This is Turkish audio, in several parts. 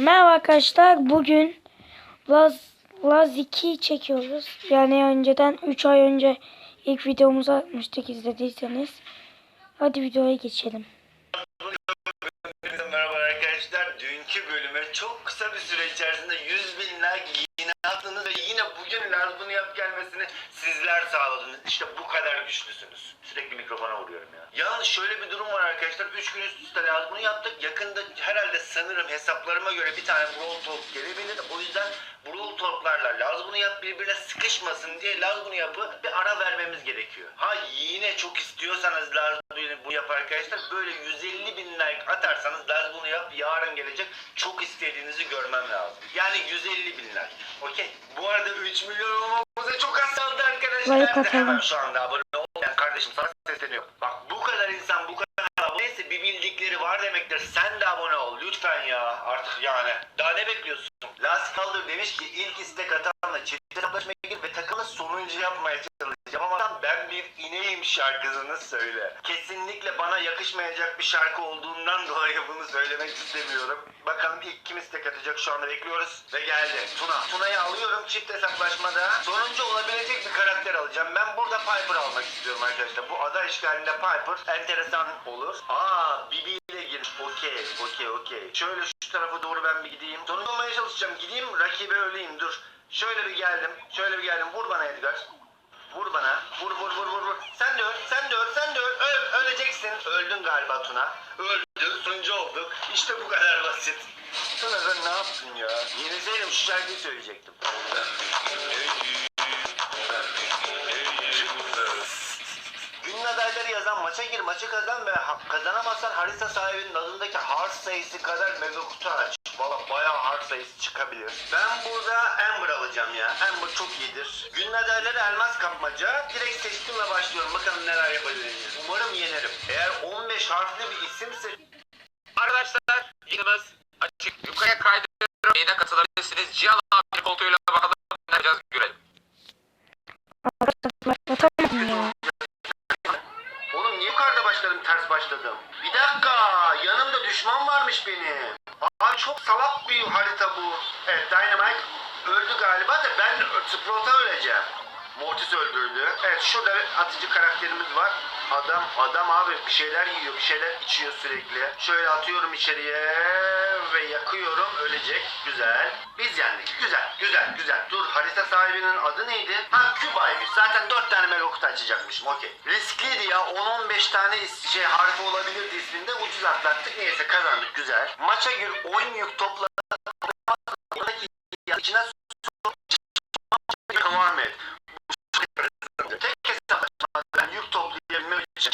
Merhaba arkadaşlar. Bugün Laz, Laz 2 çekiyoruz. Yani önceden 3 ay önce ilk videomuzu atmıştık izlediyseniz. Hadi videoya geçelim. Merhaba arkadaşlar. Dünkü bölüme çok kısa bir süre içerisinde 100 bin like yine attınız ve yine bugün Laz bunu yap gelmesini sizler sağladınız. İşte bu kadar güçlüsünüz. Sürekli mikrofona vuruyorum ya. Yalnız şöyle bir durum var arkadaşlar. 3 gün üst üste Laz bunu yaptık. Yakında herhalde sanırım hesaplarıma göre bir tane Brawl Talk gelebilir. O yüzden Brawl Talk'larla Laz bunu yap birbirine sıkışmasın diye Laz bunu yapı bir ara vermemiz gerekiyor. Ha yine çok istiyorsanız Laz bunu yap arkadaşlar. Böyle 150 bin like atarsanız Laz bunu yap yarın gelecek. Çok istediğinizi görmem lazım. Yani 150 bin like. Okey. Bu arada 3 milyon olmamıza çok az kaldı arkadaşlar. Like atalım. Hemen şu anda abone olmayan kardeşim sana sesleniyor. Bak bu kadar insan bu kadar abone neyse bir bildikleri var demektir. Sen de abone ol lütfen ya. Artık yani. Daha ne bekliyorsun? Last Kaldır demiş ki ilk istek atanla çift hesaplaşmaya gir ve takımı sonuncu yapmaya çalışacağım ama ben bir ineğim şarkısını söyle. Kesinlikle bana yakışmayacak bir şarkı olduğundan dolayı bunu söylemek istemiyorum. Bakalım ilk kim istek atacak şu anda bekliyoruz. Ve geldi. Tuna. Tuna'yı alıyorum çift hesaplaşmada. Sonuncu olabilecek bir karakter alacağım. Ben burada Piper almak istiyorum arkadaşlar. Bu ada işgalinde Piper enteresan olur. Aa Bibi ile gir. Okey okey okey. Şöyle şu tarafa doğru ben bir gideyim. Sonuncu olmaya çalışacağım. Gideyim rakibe öleyim dur. Şöyle bir geldim. Şöyle bir geldim. Vur bana Edgar. Vur bana. Vur vur vur vur vur. Sen de öl. Sen de öl. Sen de öl. Öl. Öleceksin. Öldün galiba Tuna. Öldün. Sonuncu olduk. İşte bu kadar basit. Tuna sen ne yaptın ya? Yeniseydim şu şarkıyı söyleyecektim. Günün adayları yazan maça gir, maçı kazan ve kazanamazsan harita sahibinin adındaki harf sayısı kadar mega aç. Valla bayağı harf sayısı çıkabilir. Ben burada Amber alacağım ya. Amber çok iyidir. Günün elmas kapmaca. Direkt seçtim ve başlıyorum. Bakalım neler yapabileceğiz. Umarım yenerim. Eğer 15 harfli bir isimse Arkadaşlar yayınımız açık. Yukarıya kaydırıyorum. Yayına katılabilirsiniz. Cihan abi koltuğuyla bakalım ne yapacağız görelim. Dynamite öldü galiba da ben Sprout'a öleceğim. Mortis öldürdü. Evet şurada bir atıcı karakterimiz var. Adam adam abi bir şeyler yiyor bir şeyler içiyor sürekli. Şöyle atıyorum içeriye ve yakıyorum ölecek. Güzel. Biz yendik. Güzel güzel güzel. Dur harita sahibinin adı neydi? Ha Küba'ymış. Zaten 4 tane mega kutu açacakmışım. Okey. Riskliydi ya. 10-15 tane şey harfi olabilirdi isminde. Ucuz atlattık. Neyse kazandık. Güzel. Maça gir. Oyun yük topla. İçine devam et. Tek hesaplaşma. Ben yük toplayabilmem için.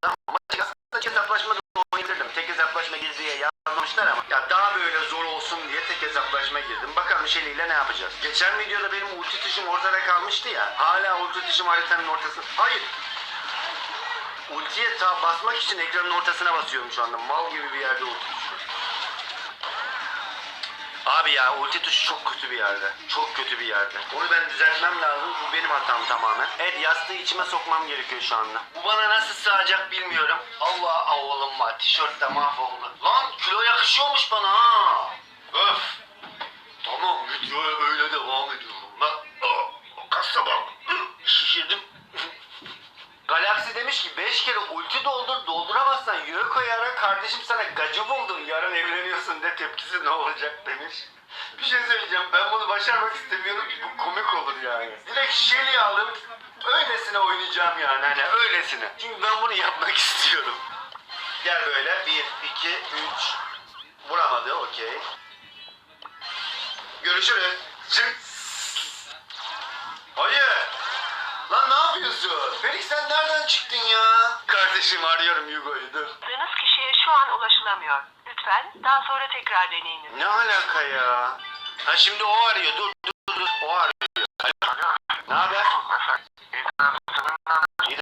Tamam. Maça aslında hesaplaşmada oynayabilirdim. Tek hesaplaşma geziye yazmamışlar ama. Ya daha böyle zor olsun diye tek hesaplaşma girdim. Bakalım Şeli ile ne yapacağız. Geçen videoda benim ulti tuşum ortada kalmıştı ya. Hala ulti tuşum haritanın ortasında. Hayır. Ultiye ta basmak için ekranın ortasına basıyorum şu anda. Mal gibi bir yerde ulti. Abi ya ulti tuşu çok kötü bir yerde. Çok kötü bir yerde. Onu ben düzeltmem lazım. Bu benim hatam tamamen. Evet yastığı içime sokmam gerekiyor şu anda. Bu bana nasıl sığacak bilmiyorum. Allah oğlum var. Tişört de mahvoldu. Lan kilo yakışıyormuş bana ha. Öf. Tamam videoya böyle devam ediyorum. Aa, kasa bak. Şişirdim. Galaksi demiş ki 5 kere ulti doldur dolduramazsan yürü koyarak kardeşim sana gacı buldum yarın evleniyorsun de tepkisi ne olacak demiş. Bir şey söyleyeceğim ben bunu başarmak istemiyorum bu komik olur yani. Direkt Shelly'i alıp öylesine oynayacağım yani hani öylesine. Çünkü ben bunu yapmak istiyorum. Gel böyle 1, 2, 3. Vuramadı okey. Görüşürüz. Çık. Hayır. Lan ne yapıyorsun? Felix sen nereden çıktın ya? Kardeşim arıyorum Yugo'yu dur. Aradığınız kişiye şu an ulaşılamıyor. Lütfen daha sonra tekrar deneyiniz. Ne alaka ya? Ha şimdi o arıyor. Dur dur dur. O arıyor. Alo. Ne haber? İyi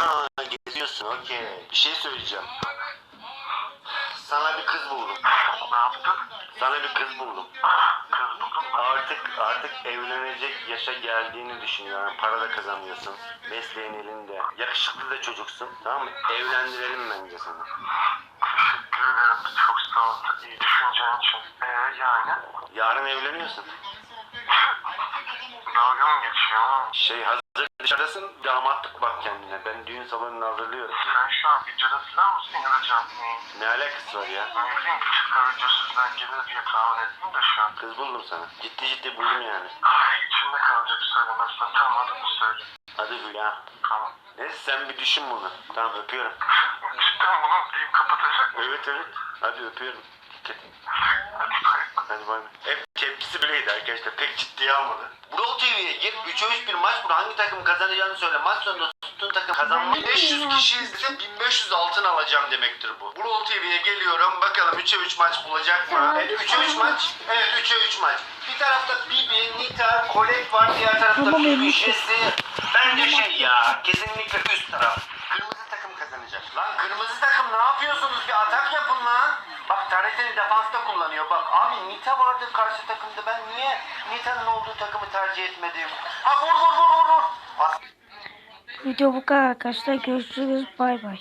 Ha, geziyorsun okey. Bir şey söyleyeceğim. Sana bir kız buldum. Ne yaptın? Sana bir kız buldum. Artık artık evlenecek yaşa geldiğini düşünüyorum. Para da kazanıyorsun. Mesleğin elinde. Yakışıklı da çocuksun. Tamam mı? Evlendirelim bence sana. Teşekkür ederim. Çok sağ ol. İyi düşüncen için. Ee yani? Yarın evleniyorsun. Dalga mı geçiyor? Şey hazır dışarıdasın. Damatlık bak kendine. Ben düğün salonunu hazırlıyorum. Sen şu an videoda falan mısın ya da canlı yayın? Ne alakası var ya? Ne bileyim çıkar videosuzdan gelir diye tahmin ettim de şu an. Kız buldum sana. Ciddi ciddi buldum yani. Ay içimde kalacak söylemezsen tam adını söyle. Hadi Hülya. Tamam. Neyse sen bir düşün bunu. Tamam öpüyorum. Cidden bunu deyip kapatacak mısın? Evet evet. Hadi öpüyorum. Dikkat et. Hadi bay. Hadi bay tepkisi böyleydi arkadaşlar. Pek ciddiye almadı. Brawl TV'ye gir. 3'e 3 bir maç kur. Hangi takım kazanacağını söyle. Maç sonunda tuttuğun takım kazanmış. 500 kişi izlese 1500 altın alacağım demektir bu. Brawl TV'ye geliyorum. Bakalım 3'e 3 maç bulacak mı? Evet 3'e 3 maç. Evet 3'e 3 maç. Bir tarafta Bibi, Nita, Colette var. Diğer tarafta Bibi. Jesse. Bence şey ya. Kesinlikle üst taraf. Lan kırmızı takım ne yapıyorsunuz? Bir atak yapın lan. Bak Taret'in defansta kullanıyor. Bak abi Nita vardı karşı takımda. Ben niye Nita'nın olduğu takımı tercih etmedim? Ha vur vur vur vur vur. Video bu kadar arkadaşlar. Görüşürüz. Bay bay.